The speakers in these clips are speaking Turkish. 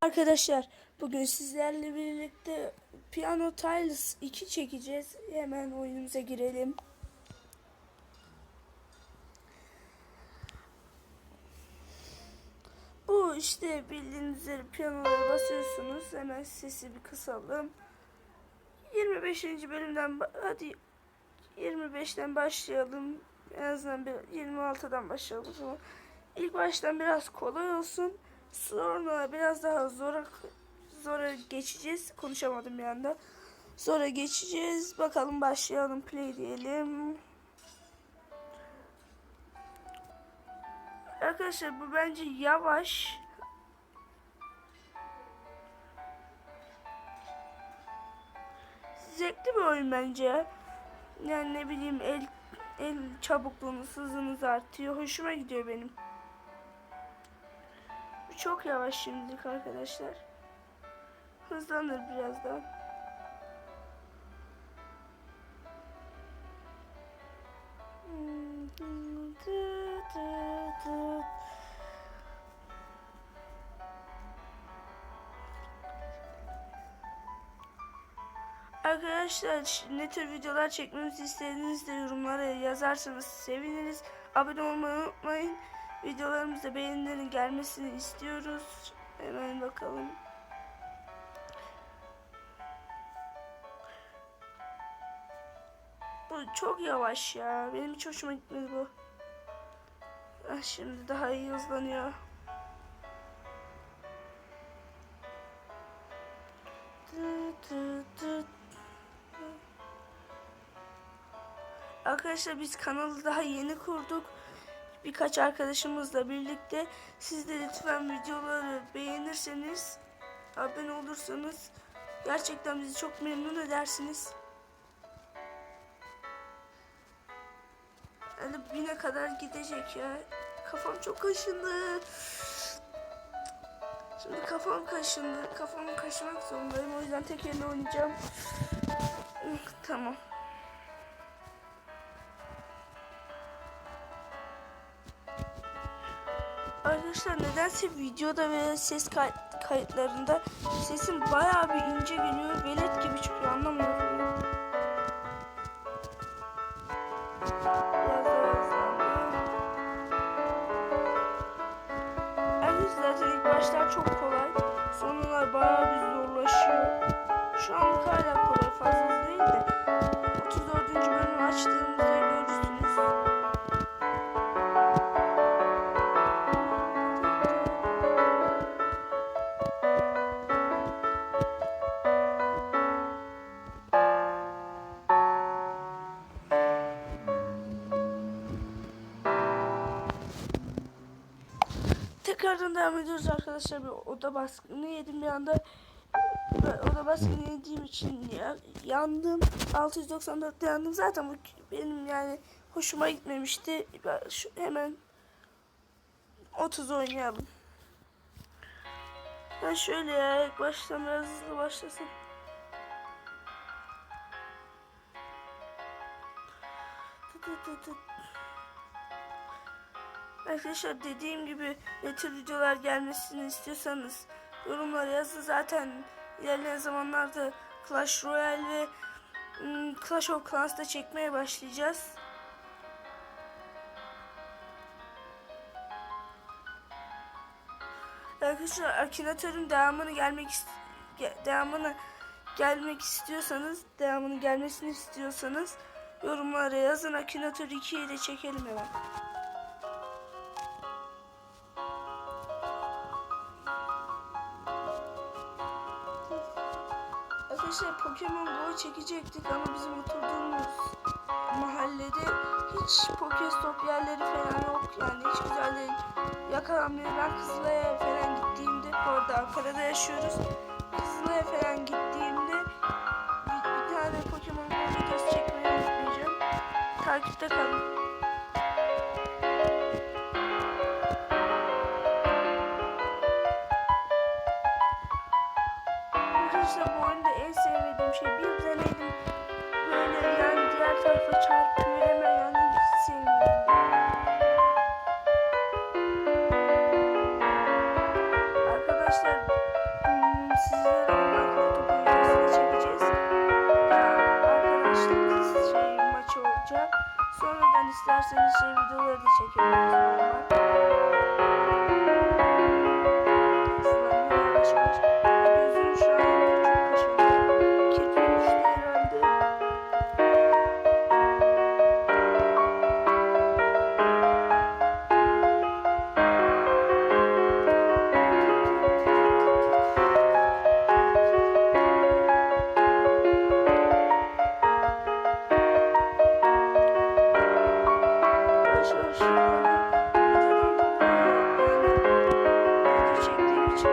Arkadaşlar bugün sizlerle birlikte Piano Tiles 2 çekeceğiz. Hemen oyunumuza girelim. Bu işte bildiğiniz üzere piyanolara basıyorsunuz. Hemen sesi bir kısalım. 25. bölümden hadi 25'ten başlayalım. En azından bir 26'dan başlayalım. Ama ilk baştan biraz kolay olsun. Sonra biraz daha zora zora geçeceğiz. Konuşamadım bir anda. Sonra geçeceğiz. Bakalım başlayalım. Play diyelim. Arkadaşlar bu bence yavaş. Zevkli bir oyun bence. Yani ne bileyim el el çabukluğunuz, hızınız artıyor. Hoşuma gidiyor benim. Çok yavaş şimdilik arkadaşlar. Hızlanır birazdan. Arkadaşlar ne tür videolar çekmemizi istediğinizde yorumlara yazarsanız seviniriz. Abone olmayı unutmayın. Videolarımızda beğenilerin gelmesini istiyoruz. Hemen bakalım. Bu çok yavaş ya. Benim hiç hoşuma gitmedi bu. Ah, şimdi daha iyi hızlanıyor. Tı tı tı. Arkadaşlar biz kanalı daha yeni kurduk. Birkaç arkadaşımızla birlikte siz de lütfen videoları beğenirseniz, abone olursanız gerçekten bizi çok memnun edersiniz. Yani bine kadar gidecek ya. Kafam çok kaşındı. Şimdi kafam kaşındı. Kafamı kaşımak zorundayım. O yüzden tek elle oynayacağım. Tamam. Arkadaşlar nedense videoda ve ses kay kayıtlarında sesim bayağı bir ince geliyor. Velet gibi çıkıyor anlamıyorum. Arkadaşlar zaten ilk başlar çok kolay. Sonralar bayağı bir zorlaşıyor. Şu anlık hala Tekrardan devam ediyoruz arkadaşlar. Bir oda baskını yedim bir anda. Ve Oda baskını yediğim için ya, yandım. 694'te yandım. Zaten bu benim yani hoşuma gitmemişti. Ben şu, hemen 30 oynayalım. Ben şöyle ya ilk baştan biraz hızlı başlasın. Tı tı tı. Arkadaşlar dediğim gibi ne videolar gelmesini istiyorsanız yorumlara yazın. Zaten ilerleyen zamanlarda Clash Royale ve ım, Clash of Clans'ta çekmeye başlayacağız. Arkadaşlar Akinator'un devamını gelmek devamını gelmek istiyorsanız, devamının gelmesini istiyorsanız yorumlara yazın. Akinator 2'yi de çekelim hemen. Arkadaşlar Pokemon Go çekecektik ama bizim oturduğumuz mahallede hiç Pokestop yerleri falan yok. Yani hiç güzel değil. Yakalanmıyor. Ben Kızılay'a falan gittiğimde, bu arada Ankara'da yaşıyoruz. Kızılay'a falan gittiğimde bir, bir tane Pokemon Go videosu çekmeyi unutmayacağım. Takipte kalın. sonradan isterseniz şey videoları da çekebiliriz. Bonus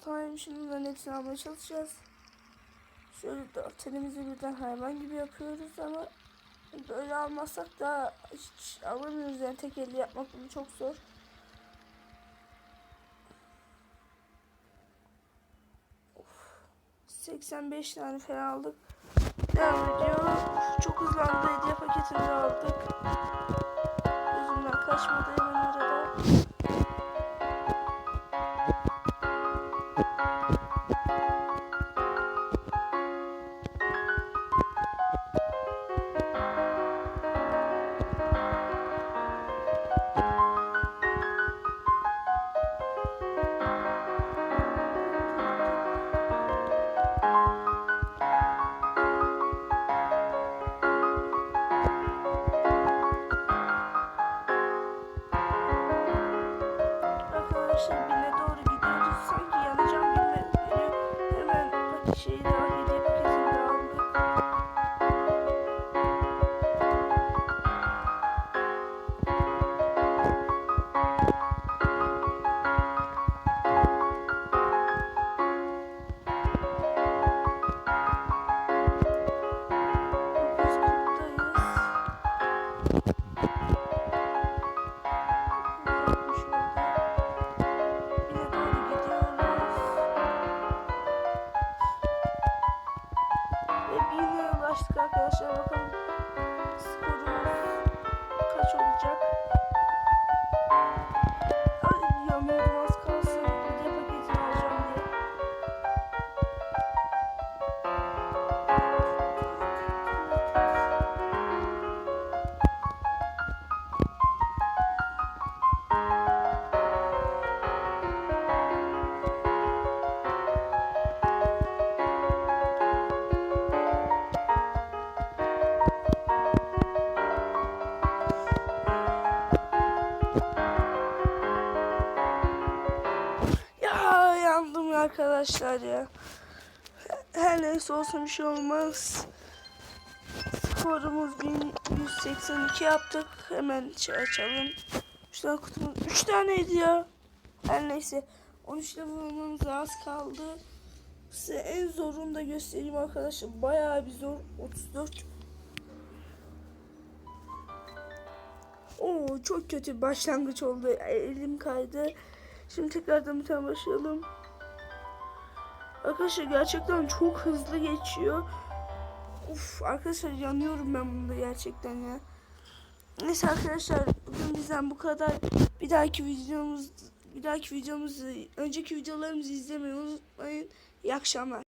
time şimdi bunların hepsini almaya çalışacağız. Şöyle dört elimizi birden hayvan gibi yapıyoruz ama böyle almazsak da hiç alamıyoruz yani tek elle yapmak bunu çok zor. Of, 85 tane falan aldık. Devam ediyor. Çok hızlandı hediye paketini aldık. Gözümden kaçmadı hemen arada. Hemen arkadaşlar ya. Her neyse olsun bir şey olmaz. Skorumuz 1182 yaptık. Hemen şey açalım. 3 tane kutumuz 3 taneydi ya. Her neyse 13 level'ımız az kaldı. Size en zorunu da göstereyim arkadaşlar. Bayağı bir zor. 34 Oo çok kötü başlangıç oldu. Elim kaydı. Şimdi tekrardan bir tane başlayalım. Arkadaşlar gerçekten çok hızlı geçiyor. Uf arkadaşlar yanıyorum ben bunda gerçekten ya. Neyse arkadaşlar bugün bizden bu kadar. Bir dahaki videomuz bir dahaki videomuzu önceki videolarımızı izlemeyi unutmayın. İyi akşamlar.